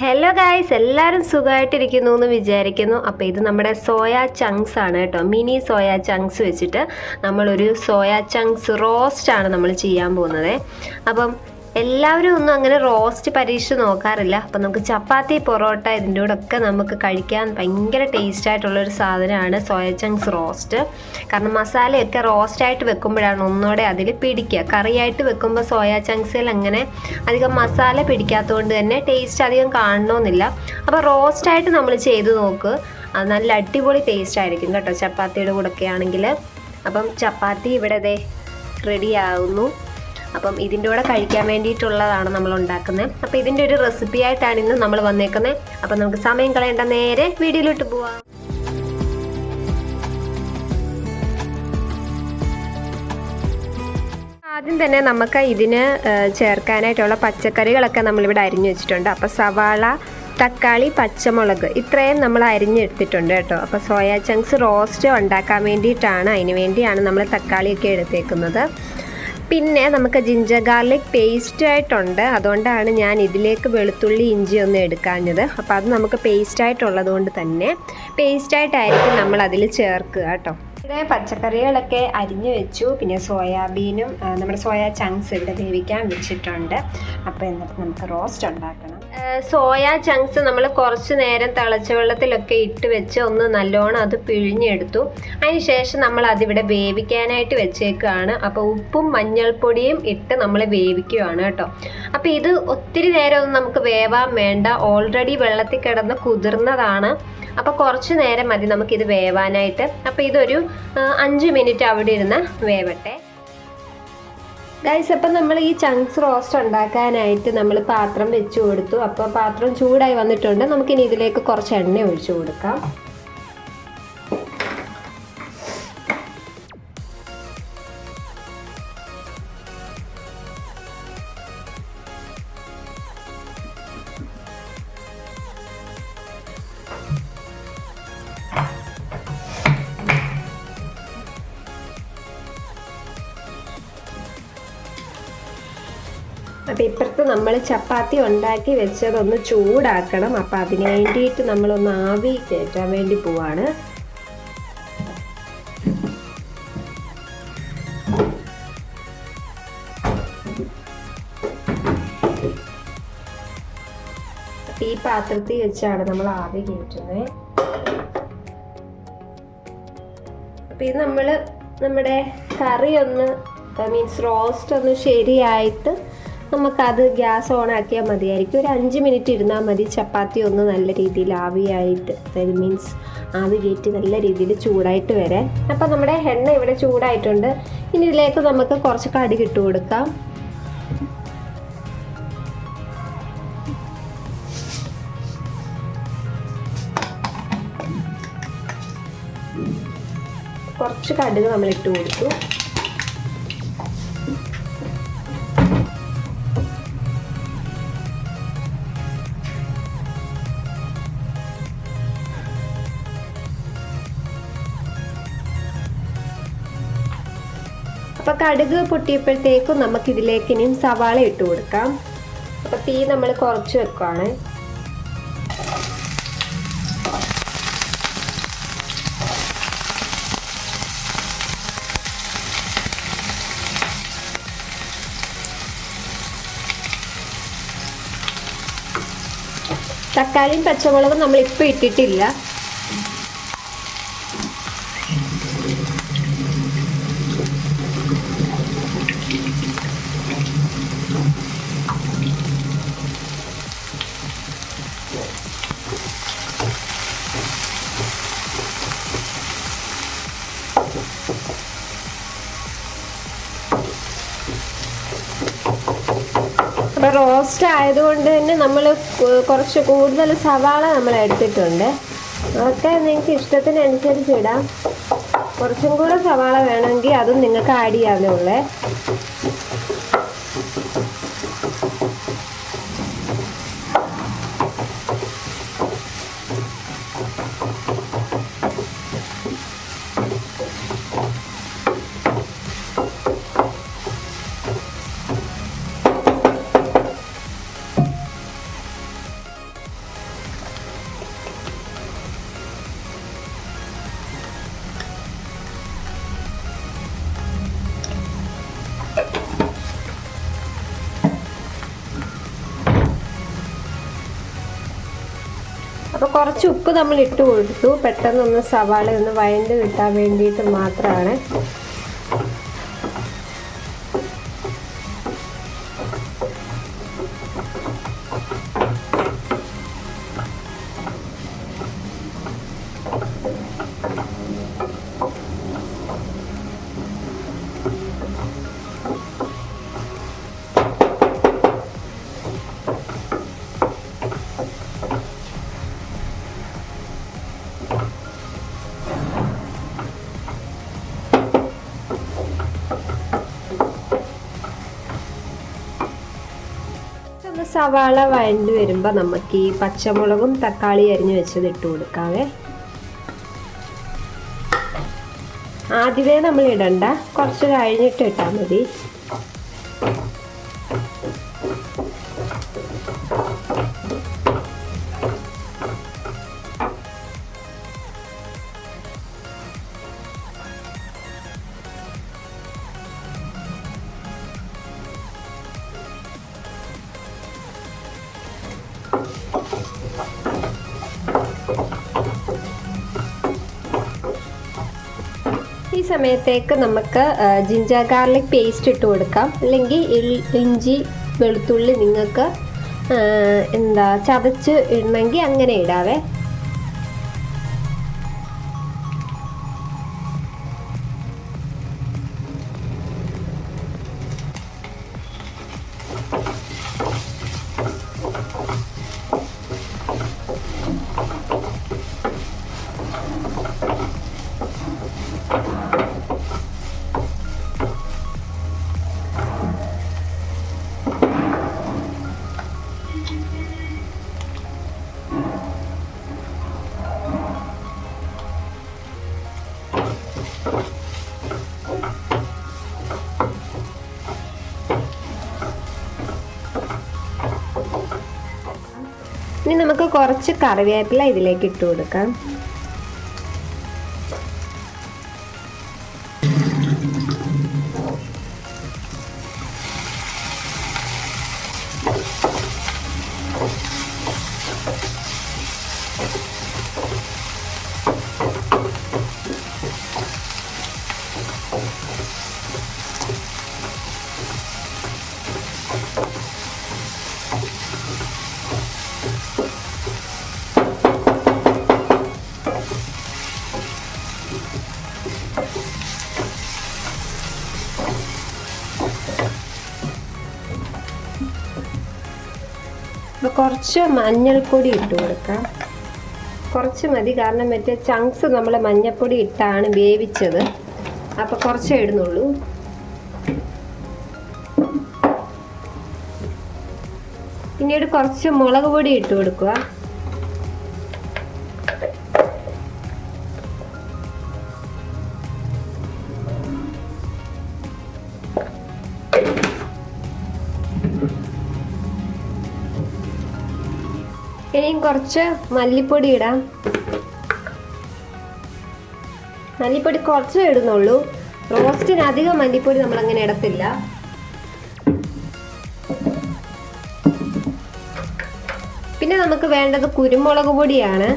Hello guys എല്ലാവരും സുഖമായിട്ടിരിക്കുന്നു എന്ന് വിചാരിക്കുന്നു. അപ്പോൾ ഇത് നമ്മുടെ സോയ ചങ്ക്സ് ആണ് കേട്ടോ. മിനി സോയ ചങ്ക്സ് വെച്ചിട്ട് നമ്മളൊരു സോയ ചങ്ക്സ് റോസ്റ്റ് ആണ് നമ്മൾ ചെയ്യാൻ പോകുന്നത്. അപ്പം എല്ലാവരും ഒന്നും അങ്ങനെ റോസ്റ്റ് പരീക്ഷിച്ച് നോക്കാറില്ല. അപ്പം നമുക്ക് ചപ്പാത്തി പൊറോട്ട ഇതിന്റെ കൂടെ ഒക്കെ നമുക്ക് കഴിക്കാൻ ഭയങ്കര ടേസ്റ്റ് ആയിട്ടുള്ള ഒരു സാധനമാണ് സോയ ചങ്ക്സ് റോസ്റ്റ് കാരണം മസാലയൊക്കെ റോസ്റ്റായിട്ട് വെക്കുമ്പോഴാണ് ഒന്നുകൂടെ അതിൽ പിടിക്കുക. കറിയായിട്ട് വെക്കുമ്പോൾ സോയ ചങ്ക്സിൽ അങ്ങനെ അധികം മസാല പിടിക്കാത്തതുകൊണ്ട് തന്നെ ടേസ്റ്റ് അധികം കാണണമെന്നില്ല അപ്പോൾ റോസ്റ്റായിട്ട് നമ്മൾ ചെയ്ത് നോക്ക്. നല്ല അടിപൊളി ടേസ്റ്റ് ആയിരിക്കും കേട്ടോ ചപ്പാത്തിയുടെ കൂടെ ഒക്കെ ആണെങ്കിൽ അപ്പം ചപ്പാത്തി ഇവിടെ റെഡി ആവുന്നു. അപ്പം ഇതിന്റെ കൂടെ കഴിക്കാൻ വേണ്ടിയിട്ടുള്ളതാണ് നമ്മൾ ഉണ്ടാക്കുന്നത്. അപ്പോൾ ഇതിന്റെ ഒരു റെസിപ്പി ആയിട്ടാണ് ഇന്ന് നമ്മൾ വന്നേക്കുന്നത്. അപ്പം നമുക്ക് സമയം കളയേണ്ട നേരെ വീഡിയോയിലോട്ട് പോവാം. ആദ്യം തന്നെ നമുക്ക് ഇതിന് ചേർക്കാനായിട്ടുള്ള പച്ചക്കറികളൊക്കെ നമ്മളിവിടെ അരിഞ്ഞു വെച്ചിട്ടുണ്ട്. അപ്പോൾ സവാള തക്കാളി പച്ചമുളക് ഇത്രയും നമ്മൾ അരിഞ്ഞെടുത്തിട്ടുണ്ട് കേട്ടോ. അപ്പോൾ സോയാ ചങ്ക്സ് റോസ്റ്റ് ഉണ്ടാക്കാൻ വേണ്ടിയിട്ടാണ്. അതിന് വേണ്ടിയാണ് നമ്മൾ തക്കാളിയൊക്കെ എടുത്തേക്കുന്നത്. പിന്നെ നമുക്ക് ജിഞ്ചർ ഗാർലിക് പേസ്റ്റ് ആയിട്ടുണ്ട്. അതുകൊണ്ടാണ് ഞാൻ ഇതിലേക്ക് വെളുത്തുള്ളി ഇഞ്ചി ഒന്നും എടുക്കാഞ്ഞത്. അപ്പോൾ അത് നമുക്ക് പേസ്റ്റ് ആയിട്ടുള്ളത് കൊണ്ട് തന്നെ പേസ്റ്റ് ആയിട്ടായിരിക്കും നമ്മൾ അതിൽ ചേർക്കുക കേട്ടോ. ഇവിടെ പച്ചക്കറികളൊക്കെ അരിഞ്ഞു വെച്ചു. പിന്നെ സോയാബീനും നമ്മുടെ സോയ ചങ്ക്സ് ഇവിടെ വേവിക്കാൻ വെച്ചിട്ടുണ്ട്. അപ്പോൾ എന്നിട്ട് നമുക്ക് റോസ്റ്റ് ഉണ്ടാക്കണം. സോയാ ചങ്ക്സ് നമ്മൾ കുറച്ച് നേരം തിളച്ച വെള്ളത്തിലൊക്കെ ഇട്ട് വെച്ച് ഒന്ന് നല്ലോണം അത് പിഴിഞ്ഞെടുത്തു. അതിന് ശേഷം നമ്മൾ അതിവിടെ വേവിക്കാനായിട്ട് വെച്ചേക്കുകയാണ് അപ്പോൾ ഉപ്പും മഞ്ഞൾപ്പൊടിയും ഇട്ട് നമ്മൾ വേവിക്കുകയാണ് കേട്ടോ. അപ്പോൾ ഇത് ഒത്തിരി നേരം ഒന്നും നമുക്ക് വേവാൻ വേണ്ട. ഓൾറെഡി വെള്ളത്തിൽ കിടന്ന് കുതിർന്നതാണ്. അപ്പോൾ കുറച്ച് നേരം മതി നമുക്കിത് വേവാനായിട്ട്. അപ്പോൾ ഇതൊരു അഞ്ച് മിനിറ്റ് അവിടെ ഇരുന്ന് വേവട്ടെ. ഗൈസ് അപ്പം നമ്മൾ ഈ ചങ്ക്സ് റോസ്റ്റ് ഉണ്ടാക്കാനായിട്ട് നമ്മൾ പാത്രം വെച്ച് കൊടുത്തു. അപ്പോൾ പാത്രം ചൂടായി വന്നിട്ടുണ്ട്. നമുക്കിനി ഇതിലേക്ക് കുറച്ച് എണ്ണ ഒഴിച്ചു കൊടുക്കാം. അപ്പം ഇപ്പുറത്ത് നമ്മൾ ചപ്പാത്തി ഉണ്ടാക്കി വെച്ചതൊന്ന് ചൂടാക്കണം. അപ്പം അതിന് വേണ്ടിയിട്ട് നമ്മളൊന്ന് ആവി കയറ്റാൻ വേണ്ടി പോവാണ്. ഈ പാത്രത്തിൽ വെച്ചാണ് നമ്മൾ ആവി കയറ്റുന്നത് അപ്പം ഇത് നമ്മൾ നമ്മുടെ കറി ഒന്ന് മീൻസ് റോസ്റ്റ് ഒന്ന് ശരിയായിട്ട് നമുക്കത് ഗ്യാസ് ഓൺ ആക്കിയാൽ മതിയായിരിക്കും. ഒരു അഞ്ച് മിനിറ്റ് ഇരുന്നാൽ മതി. ചപ്പാത്തി ഒന്ന് നല്ല രീതിയിൽ ആവിയായിട്ട് അതായത് മീൻസ് ആവി കയറ്റി നല്ല രീതിയിൽ ചൂടായിട്ട് വരാൻ. അപ്പോൾ നമ്മുടെ എണ്ണ ഇവിടെ ചൂടായിട്ടുണ്ട്. ഇനി ഇതിലേക്ക് നമുക്ക് കുറച്ച് കടുക് കിട്ടു കൊടുക്കാം. കുറച്ച് കടുക് നമ്മൾ ഇട്ട് കൊടുത്തു. അപ്പൊ കടുക് പൊട്ടിയപ്പോഴത്തേക്കും നമുക്ക് ഇതിലേക്ക് ഇനിയും സവാള ഇട്ട് കൊടുക്കാം. അപ്പൊ തീ നമ്മൾ കുറച്ച് വെക്കുവാണ്. തക്കാളിയും പച്ചമുളകും നമ്മൾ ഇപ്പൊ ഇട്ടിട്ടില്ല. അപ്പോൾ റോസ്റ്റ് ആയതുകൊണ്ട് തന്നെ നമ്മൾ കുറച്ച് കൂടുതൽ സവാള നമ്മൾ എടുത്തിട്ടുണ്ട്. അതൊക്കെ നിങ്ങൾക്ക് ഇഷ്ടത്തിനനുസരിച്ച് ഇടാം. കുറച്ചും കൂടെ സവാള വേണമെങ്കിൽ അതും നിങ്ങൾക്ക് ആഡ് ചെയ്യാവുന്നേ ഉള്ളേ. അപ്പോൾ കുറച്ച് ഉപ്പ് നമ്മൾ ഇട്ട് കൊടുത്തു. പെട്ടെന്നൊന്ന് സവാള ഒന്ന് വഴണ്ട് കിട്ടാൻ വേണ്ടിയിട്ട് മാത്രമാണ്. സവാള വഴണ്ട് വരുമ്പോൾ നമുക്ക് ഈ പച്ചമുളകും തക്കാളി അരിഞ്ഞു വെച്ചത് ഇട്ട് കൊടുക്കാവേ. ആദ്യമേ നമ്മൾ ഇടണ്ട. കുറച്ച് കഴിഞ്ഞിട്ട് ഇട്ടാൽ മതി. സമയത്തേക്ക് നമുക്ക് ജിഞ്ചർ ഗാർലിക് പേസ്റ്റ് ഇട്ട് കൊടുക്കാം. അല്ലെങ്കിൽ ഇഞ്ചി വെളുത്തുള്ളി നിങ്ങൾക്ക് എന്താ ചതച്ച് ഇടണമെങ്കിൽ അങ്ങനെ ഇടാവേ. ഇനി നമുക്ക് കുറച്ച് കറിവേപ്പില ഇതിലേക്ക് ഇട്ട് കൊടുക്കാം. കുറച്ച് മഞ്ഞൾപ്പൊടി ഇട്ട് കൊടുക്കാം. കുറച്ച് മതി കാരണം മറ്റേ ചങ്ക്സ് നമ്മൾ മഞ്ഞൾപ്പൊടി ഇട്ടാണ് വേവിച്ചത്. അപ്പോൾ കുറച്ചേ ഇടുന്നുള്ളൂ. പിന്നീട് കുറച്ച് മുളക് പൊടി ഇട്ട് കൊടുക്കുക. ഇനിയും കുറച്ച് മല്ലിപ്പൊടി ഇടാം. മല്ലിപ്പൊടി കുറച്ചേ ഇടുന്നുള്ളൂ. റോസ്റ്റിന് അധികം മല്ലിപ്പൊടി നമ്മൾ അങ്ങനെ ഇടത്തില്ല. പിന്നെ നമുക്ക് വേണ്ടത് കുരുമുളക് പൊടിയാണ്.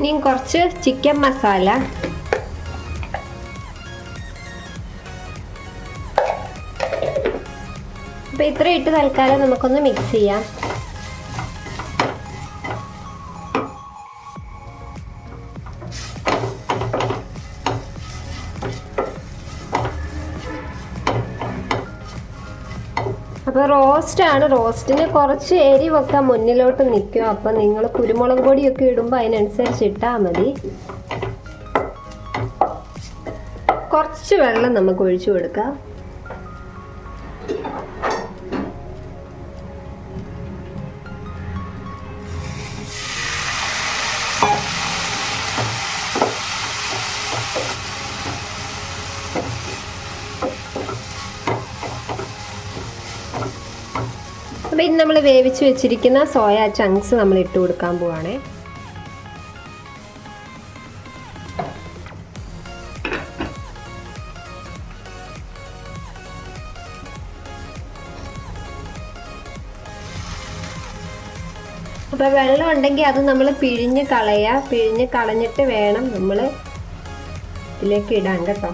ഇനിയും കുറച്ച് ചിക്കൻ മസാല അപ്പൊ ഇത്ര ഇട്ട് തൽക്കാലം നമുക്കൊന്ന് മിക്സ് ചെയ്യാം. അപ്പോൾ റോസ്റ്റ് ആണ്. റോസ്റ്റിന് കുറച്ച് എരിവൊക്കെ മുന്നിലോട്ട് നിൽക്കും. അപ്പോൾ നിങ്ങൾ കുരുമുളക് പൊടിയൊക്കെ ഇടുമ്പോൾ അതിനനുസരിച്ച് ഇട്ടാൽ മതി. കുറച്ച് വെള്ളം നമുക്ക് ഒഴിച്ചു കൊടുക്കാം. അപ്പോൾ ഇനി നമ്മൾ വേവിച്ച് വെച്ചിരിക്കുന്ന സോയ ചങ്ക്സ് നമ്മൾ ഇട്ട് കൊടുക്കാൻ പോവാണേ. അപ്പോൾ വെള്ളം ഉണ്ടെങ്കിൽ അത് നമ്മൾ പിഴിഞ്ഞ് കളയുക പിഴിഞ്ഞ് കളഞ്ഞിട്ട് വേണം നമ്മൾ ഇതിലേക്ക് ഇടാൻ കേട്ടോ.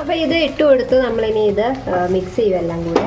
അപ്പോൾ ഇത് ഇട്ട് കൊടുത്ത് നമ്മളിനി ഇത് മിക്സ് ചെയ്യും എല്ലാം കൂടെ.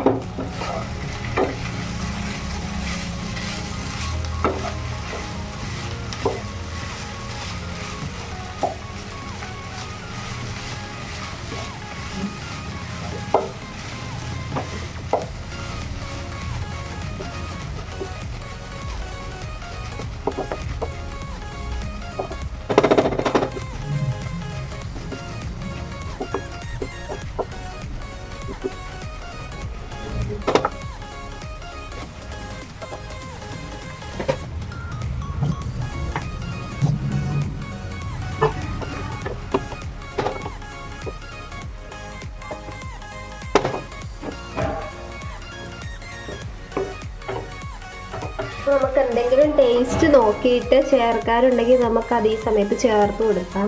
അപ്പോൾ നമുക്ക് എന്തെങ്കിലും ടേസ്റ്റ് നോക്കിയിട്ട് ചേർക്കാറുണ്ടെങ്കിൽ നമുക്ക് അത് ഈ സമയത്ത് ചേർത്ത് കൊടുക്കാം.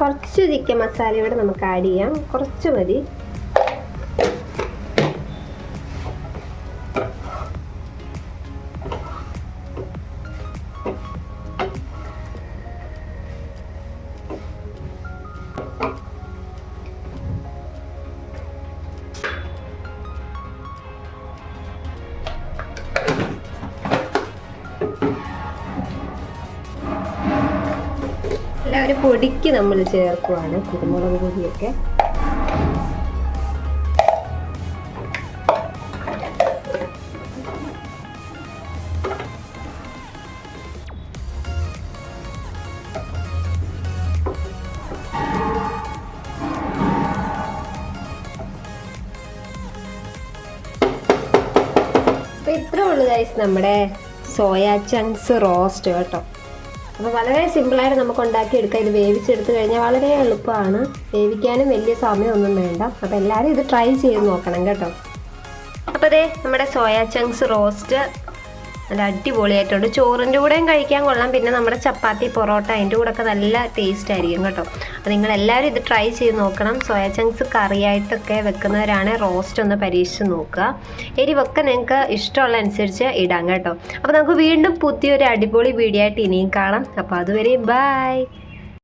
കുറച്ച് ചിക്കൻ മസാല ഇവിടെ നമുക്ക് ആഡ് ചെയ്യാം. കുറച്ച് മതി. ഒരു പൊടിക്ക് നമ്മൾ ചേർക്കുവാണ് കുരുമുളക് പൊടിയൊക്കെ. ഇത്രേ ഉള്ളൂ ഗൈസ് നമ്മുടെ സോയാ ചങ്ക്സ് റോസ്റ്റ് കേട്ടോ. അപ്പോൾ വളരെ സിമ്പിളായിട്ട് നമുക്ക് ഉണ്ടാക്കിയെടുക്കാം ഇത് വേവിച്ചെടുത്ത് കഴിഞ്ഞാൽ വളരെ എളുപ്പമാണ്. വേവിക്കാനും വലിയ സമയമൊന്നും വേണ്ട. അപ്പോൾ എല്ലാവരും ഇത് ട്രൈ ചെയ്ത് നോക്കണം കേട്ടോ. അപ്പോൾ അതെ നമ്മുടെ സോയാ ചങ്ക്സ് റോസ്റ്റ് നല്ല അടിപൊളിയായിട്ടുണ്ട്. ചോറിന്റെ കൂടെയും കഴിക്കാൻ കൊള്ളാം. പിന്നെ നമ്മുടെ ചപ്പാത്തി പൊറോട്ട അതിന്റെ കൂടെ ഒക്കെ നല്ല ടേസ്റ്റ് ആയിരിക്കും കേട്ടോ. അപ്പോൾ നിങ്ങൾ എല്ലാവരും ഇത് ട്രൈ ചെയ്ത് നോക്കണം. സോയ ചങ്ക്സ് കറിയായിട്ടൊക്കെ വെക്കുന്നവരാണ് റോസ്റ്റ് ഒന്ന് പരീക്ഷിച്ച് നോക്കുക. എരിവൊക്കെ നിങ്ങൾക്ക് ഇഷ്ടമുള്ള അനുസരിച്ച് ഇടാം കേട്ടോ. അപ്പോൾ നമുക്ക് വീണ്ടും പുതിയൊരു അടിപൊളി വീഡിയോ ആയിട്ട് ഇനിയും കാണാം. അപ്പോൾ അതുവരെ ബായ്